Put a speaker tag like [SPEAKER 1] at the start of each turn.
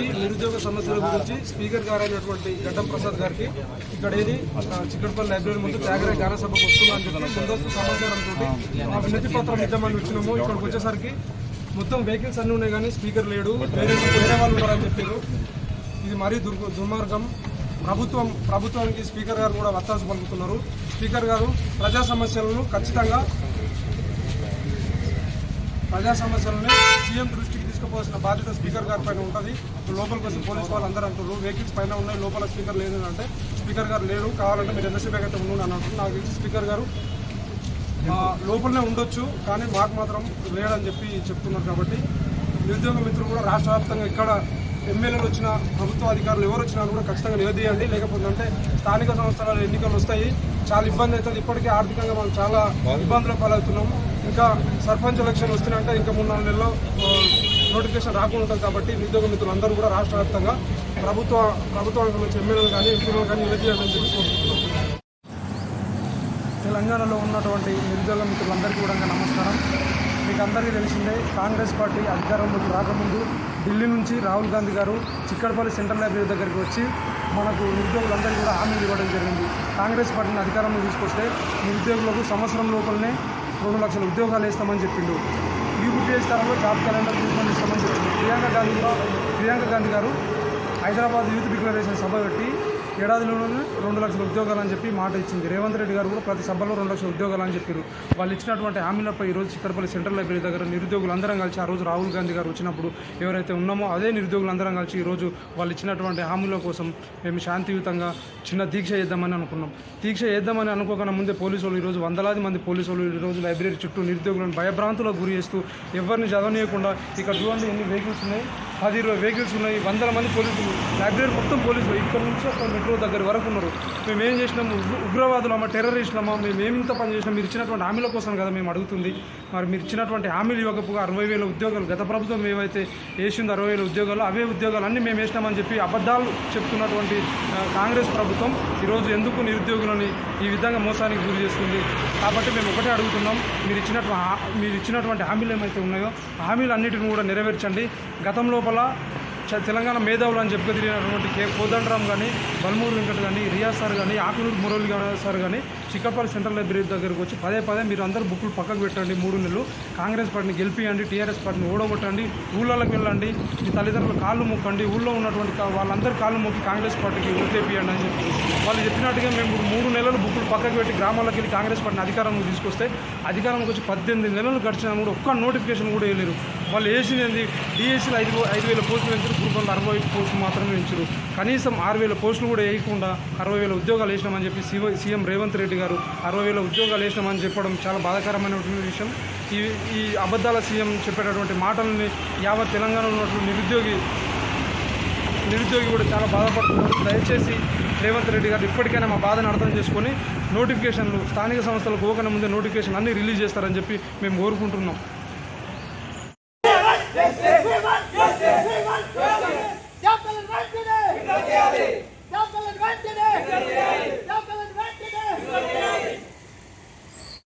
[SPEAKER 1] గారికి నిరుద్యోగ సమస్యల గురించి స్పీకర్ గారు అయినటువంటి గడ్డం ప్రసాద్ గారికి ఇక్కడ ఏది చిక్కడపల్లి లైబ్రరీ ముందు త్యాగరాయ గాన సభకు వస్తున్నా చెప్పి ముందస్తు సమాచారంతో ఆ వినతి పత్రం ఇద్దామని వచ్చినాము. ఇక్కడికి వచ్చేసరికి మొత్తం వెహికల్స్ అన్నీ ఉన్నాయి కానీ స్పీకర్ లేడు. వేరే వేరే వాళ్ళు ఉన్నారని చెప్పారు. ఇది మరీ దుర్గ దుర్మార్గం. ప్రభుత్వం ప్రభుత్వానికి స్పీకర్ గారు కూడా వత్తాసు పలుకుతున్నారు. స్పీకర్ గారు ప్రజా సమస్యలను ఖచ్చితంగా ప్రజా సమస్యలని సీఎం దృష్టికి తీసుకుపోవాల్సిన బాధ్యత స్పీకర్ గారి పైన ఉంటుంది. లోపలికి వచ్చి పోలీస్ వాళ్ళు అందరూ అంటారు వెహికల్స్ పైన ఉన్నాయి లోపల స్పీకర్ లేదు అంటే స్పీకర్ గారు లేరు కావాలంటే మీరు ఎంతసేపు అయితే ఉండు అని అంటారు నాకు తెలిసి స్పీకర్ గారు లోపలనే ఉండొచ్చు కానీ మాకు మాత్రం లేడని చెప్పి చెప్తున్నారు కాబట్టి నిరుద్యోగ మిత్రులు కూడా రాష్ట్ర వ్యాప్తంగా ఇక్కడ ఎమ్మెల్యేలు వచ్చిన ప్రభుత్వ అధికారులు ఎవరు వచ్చినా కూడా ఖచ్చితంగా నిలదీయండి. లేకపోతే అంటే స్థానిక సంస్థల ఎన్నికలు వస్తాయి. చాలా ఇబ్బంది అవుతుంది. ఇప్పటికే ఆర్థికంగా మనం చాలా ఇబ్బందులు పాలవుతున్నాము. ఇంకా సర్పంచ్ ఎలక్షన్ వస్తున్నాయంటే ఇంకా మూడు నాలుగు నెలల్లో నోటిఫికేషన్ రాకుండా ఉంటుంది కాబట్టి నిరుద్యోగ మిత్రులు అందరూ కూడా రాష్ట్ర వ్యాప్తంగా ప్రభుత్వ ప్రభుత్వానికి సంబంధించిన ఎమ్మెల్యేలు కానీ ఎంపీలు కానీ నిలదీయాలని చెప్పి తెలంగాణలో ఉన్నటువంటి నిరుద్యోగ మిత్రులందరికీ కూడా నమస్కారం. మీకు అందరికీ తెలిసిందే కాంగ్రెస్ పార్టీ అధికారంలోకి రాకముందు ఢిల్లీ నుంచి రాహుల్ గాంధీ గారు చిక్కడపల్లి సెంట్రల్ లైబ్రరీ దగ్గరికి వచ్చి మనకు నిరుద్యోగులందరికీ కూడా హామీలు ఇవ్వడం జరిగింది. కాంగ్రెస్ పార్టీని అధికారంలో తీసుకొస్తే నిరుద్యోగులకు సంవత్సరం లోపలనే రెండు లక్షల ఉద్యోగాలు వేస్తామని చెప్పిండు. యూపీఎస్ తరంలో జాబ్ క్యాలెండర్ రూపొందిస్తామని చెప్పిండు. ప్రియాంక గాంధీ ప్రియాంక గాంధీ గారు హైదరాబాద్ యూత్ డిక్లరేషన్ సభ పెట్టి ఏడాదిలోనే రెండు లక్షల ఉద్యోగాలు అని చెప్పి మాట ఇచ్చింది. రేవంత్ రెడ్డి గారు కూడా ప్రతి సభలో రెండు లక్షల ఉద్యోగాలు అని చెప్పారు. వాళ్ళు ఇచ్చినటువంటి హామీలపై ఈ రోజు చిక్కడపల్లి సెంట్రల్ లైబ్రరీ దగ్గర నిరుద్యోగులు అందరం కలిసి ఆ రోజు రాహుల్ గాంధీ గారు వచ్చినప్పుడు ఎవరైతే ఉన్నామో అదే నిరుద్యోగులు అందరం కలిసి ఈ రోజు వాళ్ళు ఇచ్చినటువంటి హామీల కోసం మేము శాంతియుతంగా చిన్న దీక్ష చేద్దామని అనుకున్నాం. దీక్ష చేద్దామని అనుకోకుండా ముందే పోలీసు వాళ్ళు ఈరోజు వందలాది మంది పోలీసు వాళ్ళు ఈరోజు లైబ్రరీ చుట్టూ నిరుద్యోగులను భయభ్రాంతులకు గురి చేస్తూ ఎవరిని చదవనీయకుండా ఇక్కడ చూడండి ఎన్ని వెహికల్స్ ఉన్నాయి. పది ఇరవై వెహికల్స్ ఉన్నాయి వందల మంది పోలీసులు లైబ్రరీ మొత్తం పోలీసులు. ఇక్కడ నుంచి అక్కడ మెట్రో దగ్గర వరకు ఉన్నారు. మేము ఏం చేసినాము ఉగ్ర- ఉగ్రవాదులమా టెర్రరిస్టులమా మేము ఏమింత పని చేసినాం? మీరు ఇచ్చినటువంటి హామీల కోసం కదా మేము అడుగుతుంది. మరి మీరు ఇచ్చినటువంటి హామీలు ఇవ్వకపోగా అరవై వేల ఉద్యోగాలు గత ప్రభుత్వం ఏవైతే వేసిందో అరవై వేల ఉద్యోగాలు అవే ఉద్యోగాలు అన్నీ మేము వేసినామని చెప్పి అబద్ధాలు చెప్తున్నటువంటి కాంగ్రెస్ ప్రభుత్వం ఈరోజు ఎందుకు నిరుద్యోగులని ఈ విధంగా మోసానికి గురి చేస్తుంది? కాబట్టి మేము ఒకటే అడుగుతున్నాం. మీరు ఇచ్చినటువంటి మీరు ఇచ్చినటువంటి హామీలు ఏమైతే ఉన్నాయో హామీలు అన్నిటిని కూడా నెరవేర్చండి. గతంలో లోపల చ- తెలంగాణ మేధావులు అని చెప్పి తిరిగినటువంటి కే. కోదండరామ్ కానీ బల్మూరు వెంకట్ కానీ రియా సార్ కానీ ఆకునూరు మురళి సార్ కానీ చిక్కపల్లి సెంట్రల్ లైబ్రరీ దగ్గరకు వచ్చి పదే పదే మీరు అందరూ బుక్కులు పక్కకు పెట్టండి మూడు నెలలు. కాంగ్రెస్ పార్టీని గెలిపియండి టీఆర్ఎస్ పార్టీని ఓడగొట్టండి ఊళ్ళలోకి వెళ్ళండి మీ తల్లిదండ్రులు కాళ్ళు మొక్కండి ఊళ్ళో ఉన్నటువంటి వాళ్ళందరూ కాళ్ళు మొక్కి కాంగ్రెస్ పార్టీకి ఓటేపియండి అని చెప్పి వాళ్ళు చెప్పినట్టుగా మేము మూడు నెలలు బుక్కులు పక్కకు పెట్టి గ్రామాలకు వెళ్ళి కాంగ్రెస్ పార్టీని అధికారంలో తీసుకొస్తే అధికారంలోకి వచ్చి పద్దెనిమిది నెలలు గడిచినా కూడా ఒక్క నోటిఫికేషన్ కూడా వేయలేరు. వాళ్ళు వేసినది డిఎస్సీలు ఐదు ఐదు వేల పోస్టులు పెంచారు గ్రూప్ వల్ల అరవై పోస్టులు మాత్రమే పెంచారు కనీసం ఆరు వేల పోస్టులు కూడా వేయకుండా అరవై వేల ఉద్యోగాలు వేసినామని చెప్పి సీఎం రేవంత్ రెడ్డి గారు అరవై వేల ఉద్యోగాలు వేసినామని చెప్పడం చాలా బాధాకరమైనటువంటి విషయం. ఈ ఈ అబద్ధాల సీఎం చెప్పేటటువంటి మాటల్ని యావత్ తెలంగాణలో ఉన్నటువంటి నిరుద్యోగి నిరుద్యోగి కూడా చాలా బాధపడుతున్నారు. దయచేసి రేవంత్ రెడ్డి గారు ఇప్పటికైనా మా బాధను అర్థం చేసుకొని నోటిఫికేషన్లు స్థానిక సంస్థలకు పోకనే ముందే నోటిఫికేషన్ అన్నీ రిలీజ్ చేస్తారని చెప్పి మేము కోరుకుంటున్నాం. Yes, yes.